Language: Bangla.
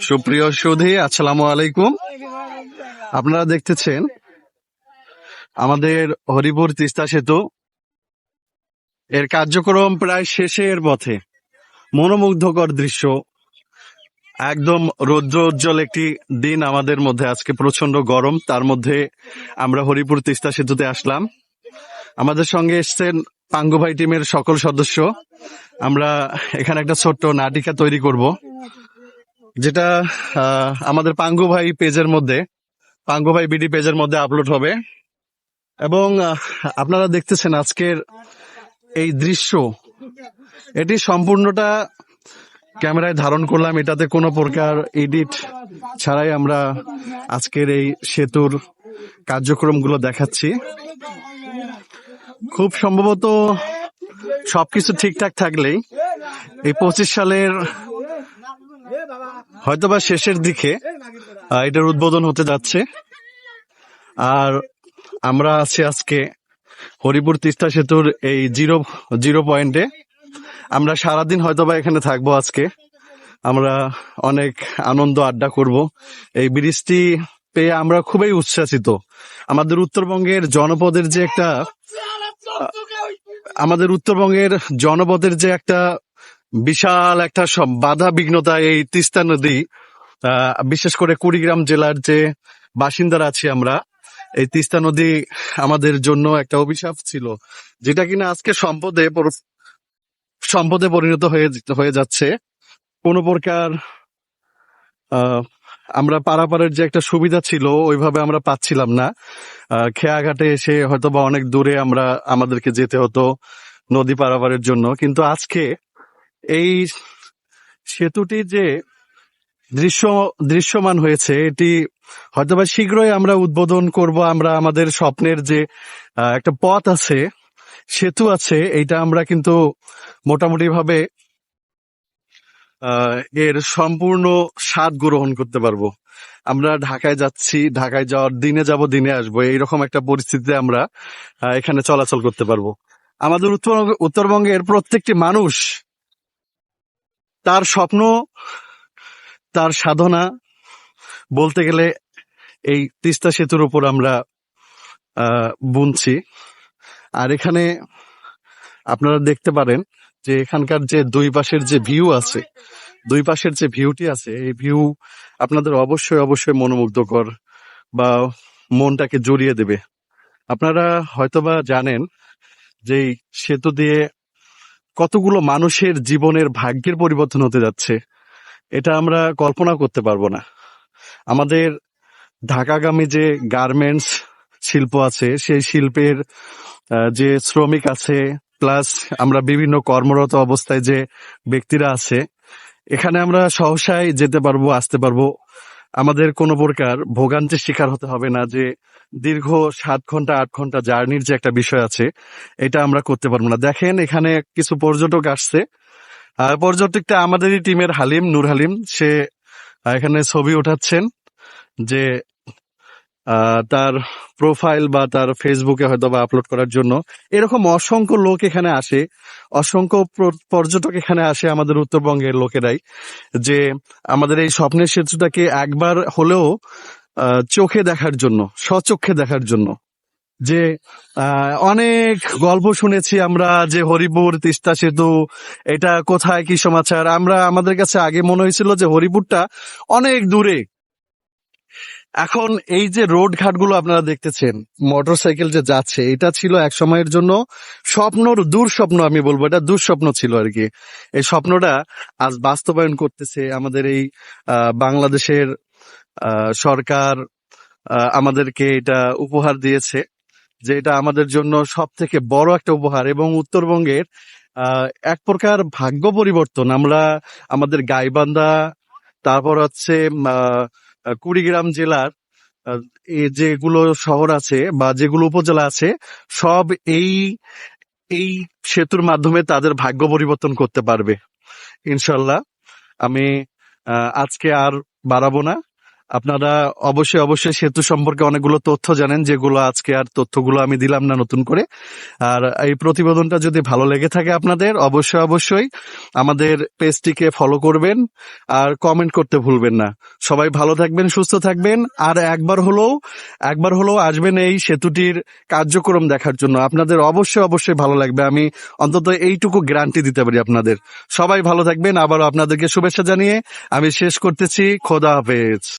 সুপ্রিয় সুধী, আসসালামু আলাইকুম। আপনারা দেখতেছেন আমাদের হরিপুর তিস্তা সেতু। এর কার্যক্রম প্রায় শেষের পথে। মনোমুগ্ধকর দৃশ্য। একদম রৌদ্র উজ্জ্বল একটি দিন আমাদের মধ্যে। আজকে প্রচণ্ড গরম, তার মধ্যে আমরা হরিপুর তিস্তা সেতুতে আসলাম। আমাদের সঙ্গে এসছেন পাঙ্গু ভাই টিমের সকল সদস্য। আমরা এখানে একটা ছোট্ট নাটিকা তৈরি করব। যেটা আমাদের পাঙ্গু ভাই পেজের মধ্যে, পাঙ্গু ভাই বিডি পেজের মধ্যে আপলোড হবে। এবং আপনারা দেখতেছেন আজকের এই দৃশ্য। এটি সম্পূর্ণটা ক্যামেরায় ধারণ করলাম। এটাতে কোনো প্রকার এডিট ছাড়াই আমরা আজকের এই সেতুর কার্যক্রমগুলো দেখাচ্ছি। খুব সম্ভবত সবকিছু ঠিকঠাক থাকলেই এই পঁচিশ সালের হয়তোবা শেষের দিকে এটার উদ্বোধন হতে যাচ্ছে। আর আমরা আছি আজকে হরিপুর তিস্তা সেতুর এই জিরো জিরো পয়েন্টে। আমরা সারাদিন হয়তোবা এখানে থাকব আজকে। আমরা অনেক আনন্দ আড্ডা করব। এই ব্রিজটি পেয়ে আমরা খুবই উচ্ছ্বাসিত। আমাদের উত্তরবঙ্গের জনপদের যে একটা আমাদের উত্তরবঙ্গের জনপদের যে একটা বিশাল একটা সব বাধা বিঘ্নতা এই তিস্তা নদী বিশেষ করে কুড়িগ্রাম জেলার যে বাসিন্দারা আছি আমরা, এই তিস্তা নদী আমাদের জন্য একটা অভিশাপ ছিল, যেটা কিনা আজকে সম্পদে সম্পদে পরিণত হয়ে হয়ে যাচ্ছে। কোন প্রকার আমরা পারাপারের যে একটা সুবিধা ছিল, ওইভাবে আমরা পাচ্ছিলাম না। খেয়াঘাটে এসে হয়তো বা অনেক দূরে আমরা, আমাদেরকে যেতে হতো নদী পারাপারের জন্য। কিন্তু আজকে এই সেতুটি যে দৃশ্য, দৃশ্যমান হয়েছে, এটি হয়তোবা শীঘ্রই আমরা উদ্বোধন করব, আমরা আমাদের স্বপ্নের যে একটা পথ আছে, সেতু আছে, এইটা আমরা কিন্তু মোটামুটি ভাবে এর সম্পূর্ণ স্বাদ গ্রহণ করতে পারব। আমরা ঢাকায় যাচ্ছি, ঢাকায় যাওয়ার দিনে যাব, দিনে আসব, এইরকম একটা পরিস্থিতিতে আমরা এখানে চলাচল করতে পারব। আমাদের উত্তরবঙ্গ, উত্তরবঙ্গের প্রত্যেকটি মানুষ তার স্বপ্ন, তার সাধনা বলতে গেলে এই তিস্তা সেতুর উপর আমরা বুনছি। আর এখানে আপনারা দেখতে পারেন যে এখানকার যে দুই পাশের যে ভিউ আছে, দুই পাশের যে ভিউটি আছে, এই ভিউ আপনাদের অবশ্যই অবশ্যই মনোমুগ্ধকর বা মনটাকে জড়িয়ে দেবে। আপনারা হয়তোবা জানেন যে সেতু দিয়ে কতগুলো মানুষের জীবনের ভাগ্যের পরিবর্তন হতে যাচ্ছে, এটা আমরা কল্পনা করতে পারব না। আমাদের ঢাকাগামী যে গার্মেন্টস শিল্প আছে, সেই শিল্পের যে শ্রমিক আছে, প্লাস আমরা বিভিন্ন কর্মরত অবস্থায় যে ব্যক্তিরা আছে, এখানে আমরা সহসায় যেতে পারব, আসতে পারব। আমাদের কোনো প্রকার ভোগান্তির শিকার হতে হবে না যে দীর্ঘ সাত ঘণ্টা, আট ঘণ্টা জার্নির যে একটা বিষয় আছে, এটা আমরা করতে পারব না। দেখেন, এখানে কিছু পর্যটক আসছে। পর্যটকটা আমাদেরই টিমের হালিম, নুর হালিম। সে এখানে ছবি ওঠাচ্ছেন যে তার প্রোফাইল বা তার ফেসবুকে হয়তো বা আপলোড করার জন্য। এরকম অসংখ্য লোক এখানে আসে, অসংখ্য পর্যটক এখানে আসে আমাদের উত্তরবঙ্গের লোকেরাই, যে আমাদের এই স্বপ্নের সেতুটাকে একবার হলেও চোখে দেখার জন্য, স্বচক্ষে দেখার জন্য। যে অনেক গল্প শুনেছি আমরা যে হরিপুর তিস্তা সেতু, এটা কোথায়, কি সমাচার? আমরা, আমাদের কাছে আগে মনে হয়েছিল যে হরিপুরটা অনেক দূরে। এখন এই যে রোড ঘাটগুলো আপনারা দেখতেছেন মোটর সাইকেল যে যাচ্ছে এটা ছিল এক সময়ের জন্য স্বপ্নর দূর স্বপ্ন আমি বলব এটা দুঃস্বপ্ন ছিল আর কি। এই স্বপ্নটা আজ বাস্তবায়ন করতেছে আমাদের এই বাংলাদেশের সরকার আমাদেরকে এটা উপহার দিয়েছে যে এটা আমাদের জন্য সব থেকে বড় একটা উপহার এবং উত্তরবঙ্গের এক প্রকার ভাগ্য পরিবর্তন। আমরা আমাদের গাইবান্ধা তারপর হচ্ছে আহ, কুড়িগ্রাম জেলার যেগুলো শহর আছে বা যেগুলো উপজেলা আছে, সব এই এই সেতুর মাধ্যমে তাদের ভাগ্য পরিবর্তন করতে পারবে। ইনশাল্লাহ। আমি আজকে আর বাড়াবো না। আপনারা অবশ্যই অবশ্যই সেতু সম্পর্কে অনেকগুলো তথ্য জানেন, যেগুলো আজকে আর তথ্যগুলো আমি দিলাম না নতুন করে। আর এই প্রতিবেদনটা যদি ভালো লেগে থাকে আপনাদের, অবশ্যই অবশ্যই আমাদের পেজটিকে ফলো করবেন আর কমেন্ট করতে ভুলবেন না। সবাই ভালো থাকবেন, সুস্থ থাকবেন। আর একবার হলেও একবার হলেও আসবেন এই সেতুটির কার্যক্রম দেখার জন্য। আপনাদের অবশ্যই অবশ্যই ভালো লাগবে। আমি অন্তত এইটুকু গ্যারান্টি দিতে পারি আপনাদের। সবাই ভালো থাকবেন। আবারও আপনাদেরকে শুভেচ্ছা জানিয়ে আমি শেষ করতেছি। খোদা হাফেজ।